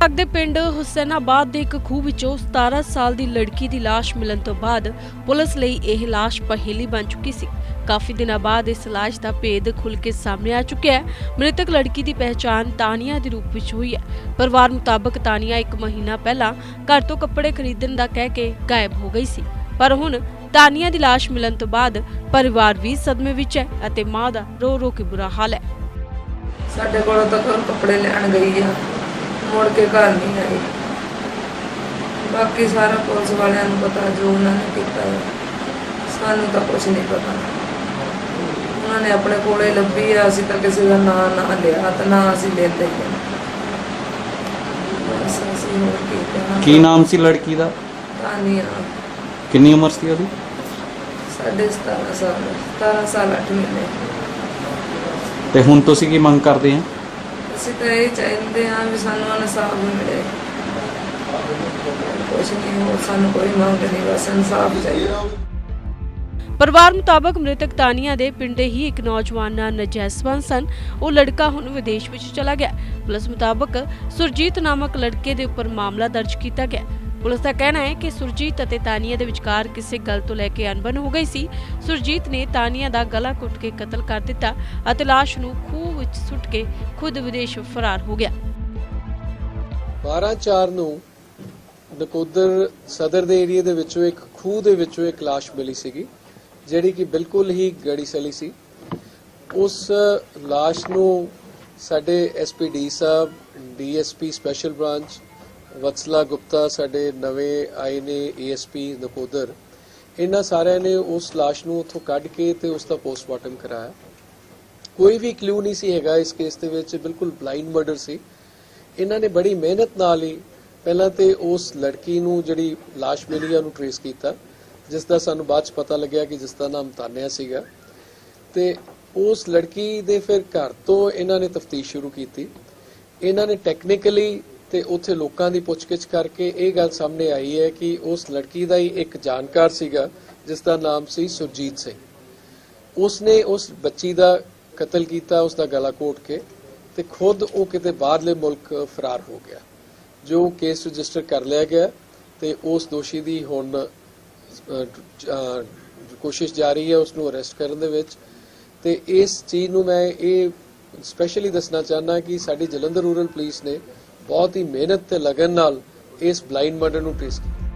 ਤੱਕ ਦੇ ਪਿੰਡ ਹੁਸੈਨਾਬਾਦ ਦੇ ਇੱਕ ਖੂਹ ਵਿੱਚੋਂ 17 ਸਾਲ ਦੀ ਲੜਕੀ ਦੀ ਲਾਸ਼ ਮਿਲਣ ਤੋਂ ਬਾਅਦ ਪੁਲਿਸ ਲਈ ਇਹ ਲਾਸ਼ ਪਹੇਲੀ ਬਣ ਚੁੱਕੀ ਸੀ। ਕਾਫੀ ਦਿਨਾਂ ਬਾਅਦ ਇਸ ਲਾਸ਼ ਦਾ ਭੇਦ ਖੁੱਲ ਕੇ ਸਾਹਮਣੇ ਆ ਚੁੱਕਿਆ ਹੈ। ਮ੍ਰਿਤਕ ਲੜਕੀ ਦੀ ਪਹਿਚਾਣ ਤਾਨੀਆ ਦੇ ਰੂਪ ਵਿੱਚ ਹੋਈ ਹੈ। ਪਰਿਵਾਰ ਮੁਤਾਬਕ ਤਾਨੀਆ ਇੱਕ ਮਹੀਨਾ ਪਹਿਲਾਂ ਘਰ ਤੋਂ ਕੱਪੜੇ ਖਰੀਦਣ ਦਾ ਕਹਿ ਕੇ ਗਾਇਬ ਹੋ ਗਈ ਸੀ। ਪਰ ਹੁਣ ਤਾਨੀਆ ਦੀ ਲਾਸ਼ ਮਿਲਣ ਤੋਂ ਬਾਅਦ ਪਰਿਵਾਰ ਵੀ ਸਦਮੇ ਵਿੱਚ ਹੈ ਅਤੇ ਮਾਂ ਦਾ ਰੋ ਰੋ ਕੇ ਬੁਰਾ ਹਾਲ ਹੈ। ਸਾਡੇ ਕੋਲੋਂ ਤਾਂ ਕੱਪੜੇ ਲੈਣ ਗਈ ਆ। ਮੁੜ ਕੇ ਘਰ ਨਹੀਂ ਆਈ ਬਾਕੀ ਸਾਰਾ ਪੁਲਿਸ ਵਾਲਿਆਂ ਨੂੰ ਪਤਾ ਜੋ ਉਹਨਾਂ ਨੇ ਕੀਤਾ ਹੈ। ਸਾਨੂੰ ਤਾਂ ਕੁਝ ਨਹੀਂ ਪਤਾ। ਉਹਨਾਂ ਨੇ ਆਪਣੇ ਕੋਲੇ ਲੱਭੀ ਆ ਅਸੀਂ ਤਾਂ ਕਿਸੇ ਦਾ ਨਾਂ ਨਾ ਲਿਆ ਤੇ ਨਾ ਅਸੀਂ ਲੈਂਦੇ ਹੀ ਹਾਂ। ਬਸ ਅਸੀਂ ਹੋਰ ਕੀ ਕਹਿਣਾ। ਕੀ ਨਾਮ ਸੀ ਲੜਕੀ ਦਾ? ਕਿੰਨੀ ਉਮਰ ਸੀ ਉਹਦੀ? ਸਾਡੇ 17 ਸਾਲ 17 ਸਾਲ 8 ਮਹੀਨੇ। ਤੇ ਹੁਣ ਤੁਸੀਂ ਕੀ ਮੰਗ ਕਰਦੇ ਆ? ਅਸੀਂ ਤਾਂ ਇਹ ਚਾਹੁੰਦੇ ਹਾਂ ਵੀ ਸਾਨੂੰ ਇਨਸਾਫ ਮਿਲੇ। ਕੁਛ ਨਹੀਂ, ਹੋਰ ਸਾਨੂੰ ਕੋਈ ਮੰਗ ਨਹੀਂ, ਬਸ ਇਨਸਾਫ ਚਾਹੀਦਾ। ਪਰਿਵਾਰ ਮੁਤਾਬਕ ਮ੍ਰਿਤਕ ਤਾਨੀਆ ਦੇ ਪਿੰਡੇ ਹੀ ਇੱਕ ਨੌਜਵਾਨ ਨਾਲ ਨਜੈਸਵੰਦ ਸਨ। ਉਹ ਲੜਕਾ ਹੁਣ ਵਿਦੇਸ਼ ਵਿੱਚ ਚਲਾ ਗਿਆ। ਪੁਲਿਸ ਮੁਤਾਬਕ ਸੁਰਜੀਤ ਨਾਮਕ ਲੜਕੇ ਦੇ ਉੱਪਰ ਮਾਮਲਾ ਦਰਜ ਕੀਤਾ ਗਿਆ। ਪੁਲਿਸ ਦਾ ਕਹਿਣਾ ਹੈ ਕਿ ਸੁਰਜੀਤ ਅਤੇ ਤਾਨੀਆ ਦੇ ਵਿਚਕਾਰ ਕਿਸੇ ਗੱਲ ਤੋਂ ਲੈ ਕੇ ਅਣਬਣ ਹੋ ਗਈ ਸੀ। ਸੁਰਜੀਤ ਨੇ ਤਾਨੀਆ ਦਾ ਗਲਾ ਘੁੱਟ ਕੇ ਕਤਲ ਕਰ ਦਿੱਤਾ ਅਤੇ ਲਾਸ਼ ਨੂੰ ਖੂਹ ਵਿੱਚ ਸੁੱਟ ਕੇ ਖੁਦ ਵਿਦੇਸ਼ ਫਰਾਰ ਹੋ ਗਿਆ। 12/4 ਨੂੰ ਨਕੋਦਰ ਸਦਰ ਦੇ ਏਰੀਆ ਦੇ ਵਿੱਚੋਂ ਇੱਕ ਖੂਹ ਦੇ ਵਿੱਚੋਂ ਇੱਕ ਲਾਸ਼ ਮਿਲੀ ਸੀਗੀ, ਜਿਹੜੀ ਕਿ ਬਿਲਕੁਲ ਹੀ ਗੜੀ ਸਲੀ ਸੀ। ਉਸ ਲਾਸ਼ ਨੂੰ ਸਾਡੇ ਐਸਪੀਡੀ ਸਾਹਿਬ DSP special branch Vatsala Gupta ਸਾਡੇ ਨਵੇਂ ਆਏ ਨੇ ਏਐਸਪੀ ਨਕੋਦਰ। ਇਹਨਾਂ ਸਾਰਿਆਂ ਨੇ ਉਸ ਲਾਸ਼ ਨੂੰ ਉੱਥੋਂ ਕੱਢ ਕੇ ਤੇ ਉਸ ਦਾ ਪੋਸਟਮਾਰਟਮ ਕਰਾਇਆ। ਕੋਈ ਵੀ ਕਲੂ ਨਹੀਂ ਸੀ ਹੈਗਾ ਇਸ ਕੇਸ ਦੇ ਵਿੱਚ, ਬਿਲਕੁਲ ਬਲਾਈਂਡ ਮਰਡਰ ਸੀ। ਇਹਨਾਂ ਨੇ ਬੜੀ ਮਿਹਨਤ ਨਾਲ ਹੀ ਪਹਿਲਾਂ ਤੇ ਉਸ ਲੜਕੀ ਨੂੰ ਜਿਹੜੀ ਲਾਸ਼ ਮਿਲੀ ਆ, ਉਹਨੂੰ ਟ੍ਰੇਸ ਕੀਤਾ, ਜਿਸ ਦਾ ਸਾਨੂੰ ਬਾਅਦ ਚ ਪਤਾ ਲੱਗਿਆ ਕਿ ਜਿਸ ਦਾ ਨਾਮ ਤਾਨਿਆ ਸੀਗਾ। ਤੇ ਉਸ ਲੜਕੀ ਦੇ ਫਿਰ ਘਰ ਤੋਂ ਇਹਨਾਂ ਨੇ ਤਫਤੀਸ਼ ਸ਼ੁਰੂ ਕੀਤੀ। ਇਹਨਾਂ ਨੇ ਟੈਕਨੀਕਲੀ ਤੇ ਉੱਥੇ ਲੋਕਾਂ ਦੀ ਪੁੱਛਗਿੱਛ ਕਰਕੇ ਇਹ ਗੱਲ ਸਾਹਮਣੇ ਆਈ ਹੈ ਕਿ ਉਸ ਲੜਕੀ ਦਾ ਹੀ ਇੱਕ ਜਾਣਕਾਰ ਸੀਗਾ ਜਿਸ ਦਾ ਨਾਮ ਸੀ ਸੁਰਜੀਤ ਸਿੰਘ। ਉਸਨੇ ਉਸ ਬੱਚੀ ਦਾ ਕਤਲ ਕੀਤਾ ਉਸ ਦਾ ਗਲਾ ਕੋਟ ਕੇ ਤੇ ਖੁਦ ਉਹ ਕਿਤੇ ਬਾਹਰਲੇ ਮੁਲਕ ਫਰਾਰ ਹੋ ਗਿਆ ਜੋ ਕੇਸ ਰਜਿਸਟਰ ਕਰ ਲਿਆ ਗਿਆ ਤੇ ਉਸ ਦੋਸ਼ੀ ਦੀ ਹੁਣ ਅਹ, ਅਹ, ਕੋਸ਼ਿਸ਼ ਜਾਰੀ ਹੈ ਉਸ ਨੂੰ ਅਰੈਸਟ ਕਰਨ ਦੇ ਵਿੱਚ। ਤੇ ਇਸ ਚੀਜ਼ ਨੂੰ ਮੈਂ ਇਹ ਸਪੈਸ਼ਲੀ ਦੱਸਣਾ ਚਾਹਨਾ ਕਿ ਸਾਡੀ ਜਲੰਧਰ ਰੂਰਲ ਪੁਲਿਸ ਨੇ ਬਹੁਤ ਹੀ ਮਿਹਨਤ ਤੇ ਲਗਨ ਨਾਲ ਇਸ ਬਲਾਈਂਡ ਮਰਡਰ ਨੂੰ ਟ੍ਰੇਸ ਕੀਤਾ।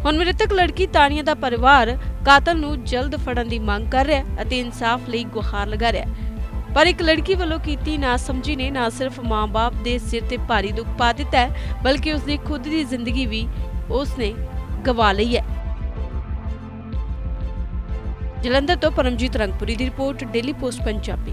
ਹੁਣ ਮ੍ਰਿਤਕ ਲੜਕੀ ਤਾਨੀਆ ਦਾ ਪਰਿਵਾਰ ਕਾਤਲ ਨੂੰ ਜਲਦ ਫੜਨ ਦੀ ਮੰਗ ਕਰ ਰਿਹਾ ਹੈ ਅਤੇ ਇਨਸਾਫ ਲਈ ਗੁਹਾਰ ਲਗਾ ਰਿਹਾ ਹੈ। ਪਰ ਇੱਕ ਲੜਕੀ ਵੱਲੋਂ ਕੀਤੀ ਨਾ ਨੇ ਨਾ ਸਿਰਫ ਮਾਂ-ਬਾਪ ਦੇ ਸਿਰ ਤੇ ਭਾਰੀ ਦੁੱਖ ਪਾ ਦਿੱਤਾ ਹੈ, ਬਲਕਿ ਉਸ ਦੀ ਖੁਦ ਦੀ ਜ਼ਿੰਦਗੀ ਵੀ ਉਸ ਨੇ ਗਵਾ ਲਈ ਹੈ। ਜਲੰਧਰ ਤੋਂ ਪਰਮਜੀਤ ਰੰਗਪੁਰੀ ਦੀ ਰਿਪੋਰਟ, ਡੇਲੀ ਪੋਸਟ, ਪੰਜਾਬੀ।